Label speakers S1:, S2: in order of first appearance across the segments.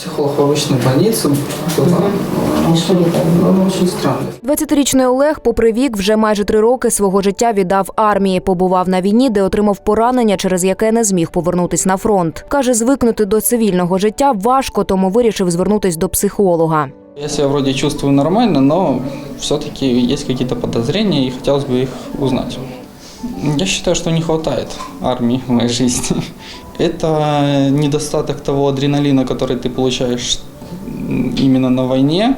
S1: Психолог в обычную больницу была. Ну, он очень странный.
S2: 20-річний Олег, попри вік, вже майже три роки свого життя віддав армії. Побував на війні, де отримав поранення, через яке не зміг повернутись на фронт. Каже, звикнути до цивільного життя важко, тому вирішив звернутись до психолога.
S1: Я себя вроде чувствую нормально, но все-таки есть какие-то подозрения и хотелось бы их узнать. Я считаю, что не хватает армии в моей жизни. Это недостаток того адреналина, который ты получаешь именно на войне,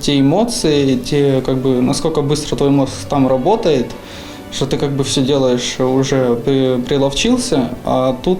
S1: те эмоции, те, как бы, насколько быстро твой мозг там работает, что ты как бы все делаешь, уже при- приловчился, а тут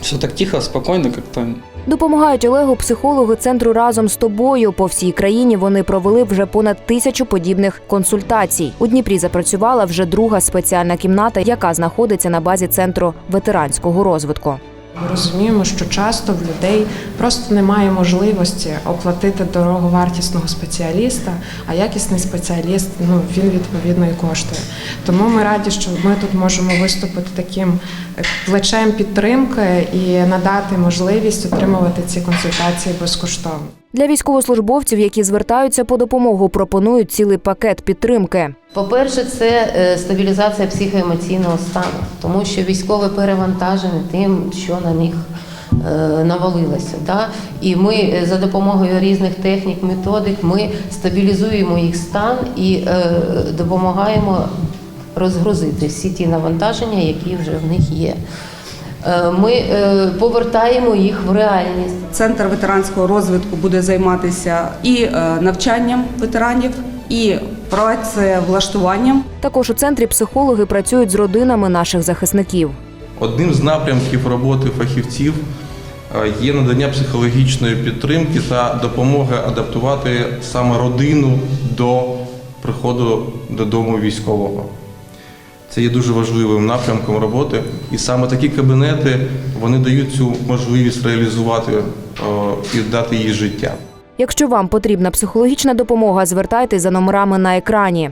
S1: все так тихо, спокойно как-то.
S2: Допомагають Олегу психологи центру разом з тобою. По всій країні вони провели вже понад тисячу подібних консультацій. У Дніпрі запрацювала вже друга спеціальна кімната, яка знаходиться на базі центру ветеранського розвитку.
S3: Ми розуміємо, що часто в людей просто немає можливості оплатити дороговартісного спеціаліста, а якісний спеціаліст ну він відповідно і коштує. Тому ми раді, що ми тут можемо виступити таким е, плечем підтримки і надати можливість отримувати ці консультації безкоштовно.
S2: Для військовослужбовців, які звертаються по допомогу, пропонують цілий пакет підтримки.
S4: По-перше, це е, стабілізація психоемоційного стану, тому що військове перевантажені тим, що на них е, навалилося. Да? І ми е, за допомогою різних технік, методик ми стабілізуємо їх стан і допомагаємо розгрузити всі ті навантаження, які вже в них є. Е, Ми е, повертаємо їх в реальність.
S5: Центр ветеранського розвитку буде займатися і е, навчанням ветеранів, і працевлаштуванням.
S2: Також у центрі психологи працюють з родинами наших захисників.
S6: Одним з напрямків роботи фахівців є надання психологічної підтримки та допомоги адаптувати саме родину до приходу додому військового. Це є дуже важливим напрямком роботи, і саме такі кабінети вони дають цю можливість реалізувати і дати їй життя.
S2: Якщо вам потрібна психологічна допомога, звертайтеся за номерами на екрані.